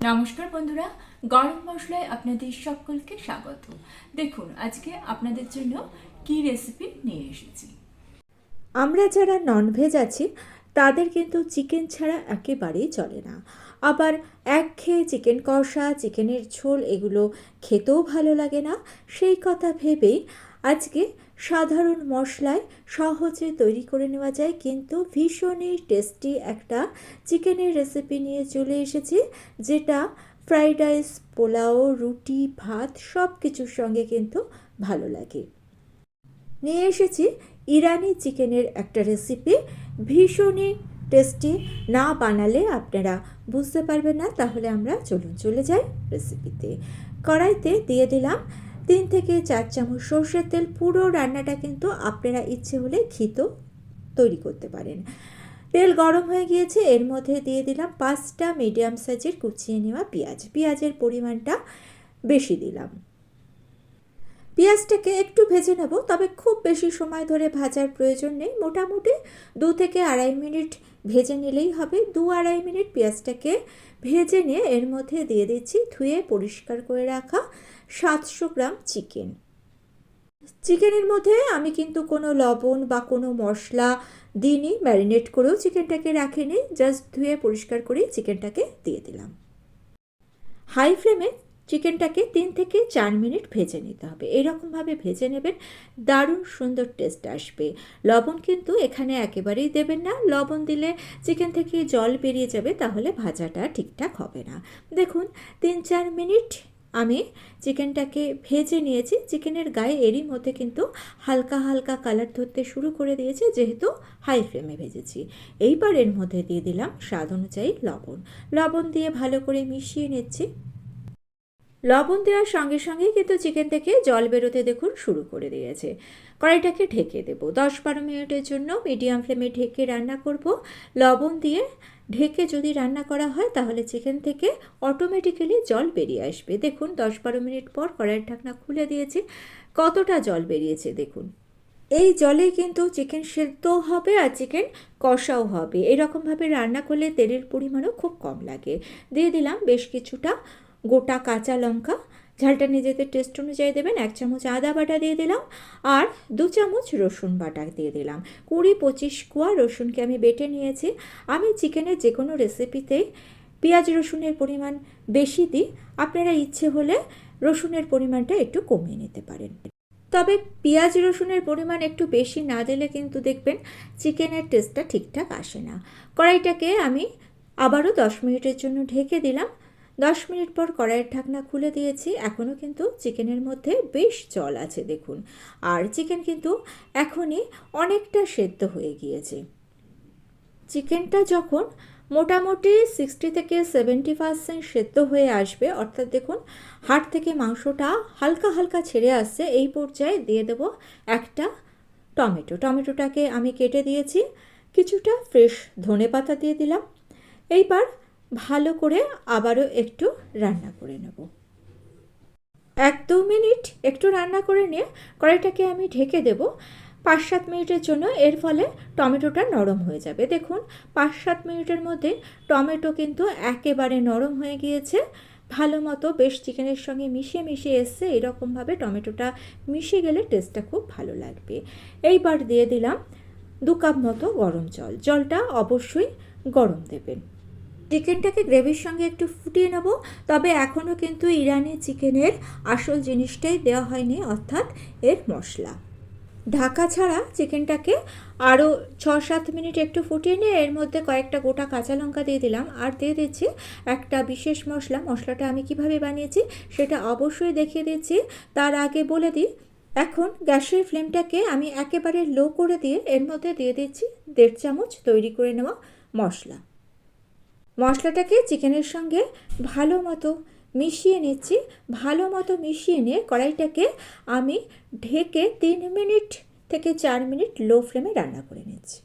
নমস্কার বন্ধুরা, গরম মশলায় আপনাদের সকলকে স্বাগত। দেখুন, আজকে আপনাদের জন্য কি রেসিপি নিয়ে এসেছি। আমরা যারা ননভেজ আছি, তাদের কিন্তু চিকেন ছাড়া একেবারেই চলে না। আবার এক খেয়ে চিকেন কষা চিকেনের ঝোল এগুলো খেতেও ভালো লাগে না, সেই কথা ভেবেই আজকে সাধারণ মশলায় সহজে তৈরি করে নেওয়া যায়, কিন্তু ভীষণই টেস্টি একটা চিকেনের রেসিপি নিয়ে চলে এসেছি, যেটা ফ্রাইড রাইস পোলাও, রুটি, ভাত সব কিছুর সঙ্গে কিন্তু ভালো লাগে। নিয়ে এসেছি ইরানি চিকেনের একটা রেসিপি ভীষণই টেস্টি না বানালে আপনারা বুঝতে পারবেন না, তাহলে আমরা চলুন চলে যাই রেসিপিতে কড়াইতে দিয়ে দিলাম তিন থেকে চার চামচ সর্ষের তেল, পুরো রান্নাটা কিন্তু আপনারা ইচ্ছে হলে ঘিতো তৈরি করতে পারেন। তেল গরম হয়ে গিয়েছে, এর মধ্যে দিয়ে দিলাম পাঁচটা মিডিয়াম সাইজের কুচিয়ে নেওয়া পেঁয়াজ। পেঁয়াজের পরিমাণটা বেশি দিলাম। পেঁয়াজটাকে একটু ভেজে নেব, তবে খুব বেশি সময় ধরে ভাজার প্রয়োজন নেই। মোটামুটি দু থেকে আড়াই মিনিট ভেজে নিলেই হবে। দু আড়াই মিনিট পেঁয়াজটাকে ভেজে নিয়ে এর মধ্যে দিয়ে দিচ্ছি ধুয়ে পরিষ্কার করে রাখা সাতশো গ্রাম চিকেন। চিকেনের মধ্যে আমি কিন্তু কোনো লবণ বা কোনো মশলা দিইনি, ম্যারিনেট করেও চিকেনটাকে রাখিনি, জাস্ট ধুয়ে পরিষ্কার করেই চিকেনটাকে দিয়ে দিলাম। হাই ফ্লেমে চিকেনটাকে তিন থেকে চার মিনিট ভেজে নিতে হবে। এরকমভাবে ভেজে নেবেন, দারুণ সুন্দর টেস্ট আসবে। লবণ কিন্তু এখানে একেবারেই দেবেন না। লবণ দিলে চিকেন থেকে জল বেরিয়ে যাবে, তাহলে ভাজাটা ঠিকঠাক হবে না। দেখুন, তিন চার মিনিট আমি চিকেনটাকে ভেজে নিয়েছি। চিকেনের গায়ে এরই মধ্যে কিন্তু হালকা হালকা কালার ধরতে শুরু করে দিয়েছে, যেহেতু হাই ফ্লেমে ভেজেছি। এইবার এর মধ্যে দিয়ে দিলাম স্বাদ অনুযায়ী লবণ। লবণ দিয়ে ভালো করে মিশিয়ে নিচ্ছি। লবণ দেওয়ার সঙ্গে সঙ্গেই কিন্তু চিকেন থেকে জল বেরোতে দেখুন শুরু করে দিয়েছে। কড়াইটাকে ঢেকে দেব। দশ বারো মিনিটের জন্য মিডিয়াম ফ্লেমে ঢেকে রান্না করব। লবণ দিয়ে ঢেকে যদি রান্না করা হয়, তাহলে চিকেন থেকে অটোমেটিক্যালি জল বেরিয়ে আসবে। দেখুন, দশ বারো মিনিট পর কড়াইয়ের ঢাকনা খুলে দিয়েছি। কতটা জল বেরিয়েছে দেখুন। এই জলে কিন্তু চিকেন সেদ্ধও হবে আর চিকেন কষাও হবে। এরকমভাবে রান্না করলে তেলের পরিমাণও খুব কম লাগে। দিয়ে দিলাম বেশ কিছুটা গোটা কাঁচা লঙ্কা, ঝালটা নিজেদের টেস্ট অনুযায়ী দেবেন, এক চামচ আদা বাটা দিয়ে দিলাম আর দু চামচ রসুন বাটা দিয়ে দিলাম। কুড়ি পঁচিশ কোয়া রসুনকে আমি বেটে নিয়েছি। আমি চিকেনের যে কোনো রেসিপিতেই পেঁয়াজ রসুনের পরিমাণ বেশি দিই, আপনারা ইচ্ছে হলে রসুনের পরিমাণটা একটু কমিয়ে নিতে পারেন। তবে পেঁয়াজ রসুনের পরিমাণ একটু বেশি না দিলে কিন্তু দেখবেন চিকেনের টেস্টটা ঠিকঠাক আসে না। কড়াইটাকে আমি আবারও দশ মিনিটের জন্য ঢেকে দিলাম। দশ মিনিট পর কড়াইয়ের ঢাকনা খুলে দিয়েছি। এখনও কিন্তু চিকেনের মধ্যে বেশ জল আছে, দেখুন। আর চিকেন কিন্তু এখনই অনেকটা সেদ্ধ হয়ে গিয়েছে। চিকেনটা যখন মোটামুটি সিক্সটি থেকে সেভেন্টি পার্সেন্ট সেদ্ধ হয়ে আসবে, অর্থাৎ দেখুন হাট থেকে মাংসটা হালকা হালকা ছেড়ে আসছে, এই পর্যায়ে দিয়ে দেব একটা টমেটো। টমেটোটাকে আমি কেটে দিয়েছি, কিছুটা ফ্রেশ ধনে পাতা দিয়ে দিলাম। এইবার ভালো করে আবারও একটু রান্না করে নেব। এক দু মিনিট একটু রান্না করে নিয়ে কড়াইটাকে আমি ঢেকে দেব। পাঁচ সাত মিনিটের জন্য এর ফলে টমেটোটা নরম হয়ে যাবে। দেখুন, পাঁচ সাত মিনিটের মধ্যে টমেটো কিন্তু একেবারে নরম হয়ে গিয়েছে। ভালো মতো বেশ চিকেনের সঙ্গে মিশিয়ে মিশিয়ে এসছে, এরকমভাবে টমেটোটা মিশে গেলে টেস্টটা খুব ভালো লাগবে। এইবার দিয়ে দিলাম দু কাপ মতো গরম জল। জলটা অবশ্যই গরম দেবেন। চিকেনটাকে গ্রেভির সঙ্গে একটু ফুটিয়ে নেব। তবে এখনও কিন্তু ইরানি চিকেনের আসল জিনিসটাই দেওয়া হয়নি, অর্থাৎ এর মশলা। ঢাকা ছাড়া চিকেনটাকে আরও ছ সাত মিনিট একটু ফুটিয়ে নিয়ে এর মধ্যে কয়েকটা গোটা কাঁচা লঙ্কা দিয়ে দিলাম। আর দিয়ে দিচ্ছি একটা বিশেষ মশলা। মশলাটা আমি কীভাবে বানিয়েছি সেটা অবশ্যই দেখিয়ে দিচ্ছি। তার আগে বলে দিই, এখন গ্যাসের ফ্লেমটাকে আমি একেবারে লো করে দিয়ে এর মধ্যে দিয়ে দিচ্ছি দেড় চামচ তৈরি করে নেওয়া মশলা। মশলাটাকে চিকেনের সঙ্গে ভালো মতো মিশিয়ে নিচ্ছি। ভালো মতো মিশিয়ে নিয়ে কড়াইটাকে আমি ঢেকে তিন মিনিট থেকে চার মিনিট লো ফ্লেমে রান্না করে নিচ্ছি।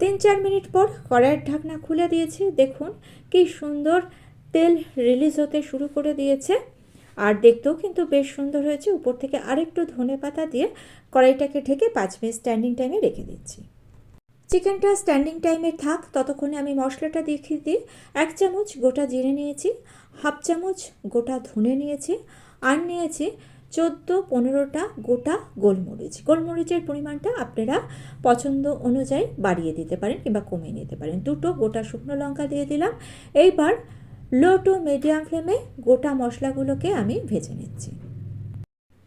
তিন চার মিনিট পর কড়াইয়ের ঢাকনা খুলে দিয়েছি। দেখুন কি সুন্দর তেল রিলিজ হতে শুরু করে দিয়েছে। আর দেখতেও কিন্তু বেশ সুন্দর হয়েছে। উপর থেকে আরেকটু ধনে পাতা দিয়ে কড়াইটাকে ঢেকে পাঁচ মিনিট স্ট্যান্ডিং টাইমে রেখে দিচ্ছি। চিকেনটা স্ট্যান্ডিং টাইমে থাক, ততক্ষণে আমি মশলাটা দেখিয়ে দিই। এক চামচ গোটা জিরে নিয়েছি, হাফ চামচ গোটা ধনে নিয়েছি, আর নিয়েছি চোদ্দ পনেরোটা গোটা গোলমরিচ। গোলমরিচের পরিমাণটা আপনারা পছন্দ অনুযায়ী বাড়িয়ে দিতে পারেন কিংবা কমিয়ে নিতে পারেন। দুটো গোটা শুকনো লঙ্কা দিয়ে দিলাম। এইবার লো টু মিডিয়াম ফ্লেমে গোটা মশলাগুলোকে আমি ভেজে নিচ্ছি।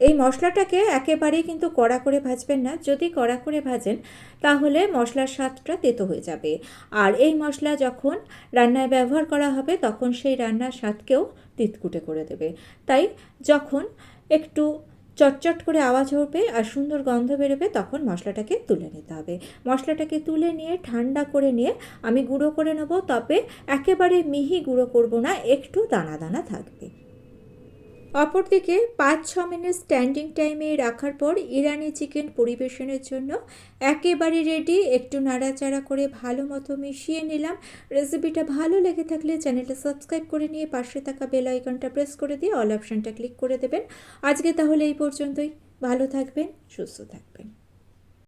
এই মশলাটাকে একেবারেই কিন্তু কড়া করে ভাজবেন না। যদি কড়া করে ভাজেন, তাহলে মশলার স্বাদটা তেতো হয়ে যাবে। আর এই মশলা যখন রান্নায় ব্যবহার করা হবে, তখন সেই রান্নার স্বাদকেও তিতকুটে করে দেবে। তাই যখন একটু চটচট করে আওয়াজ হবে আর সুন্দর গন্ধ বেরোবে, তখন মশলাটাকে তুলে নিতে হবে। মশলাটাকে তুলে নিয়ে, ঠান্ডা করে নিয়ে আমি গুঁড়ো করে নেব, তবে একেবারে মিহি গুঁড়ো করব না, একটু দানা দানা থাকবে। অপরদিকে পাঁচ ছ মিনিট স্ট্যান্ডিং টাইমে রাখার পর ইরানি চিকেন পরিবেশনের জন্য একেবারে রেডি। একটু নাড়াচাড়া করে ভালো মতো মিশিয়ে নিলাম। রেসিপিটা ভালো লেগে থাকলে চ্যানেলটা সাবস্ক্রাইব করে নিয়ে পাশে থাকা বেল আইকনটা প্রেস করে দিয়ে অল অপশানটা ক্লিক করে দেবেন। আজকে তাহলে এই পর্যন্তই। ভালো থাকবেন, সুস্থ থাকবেন।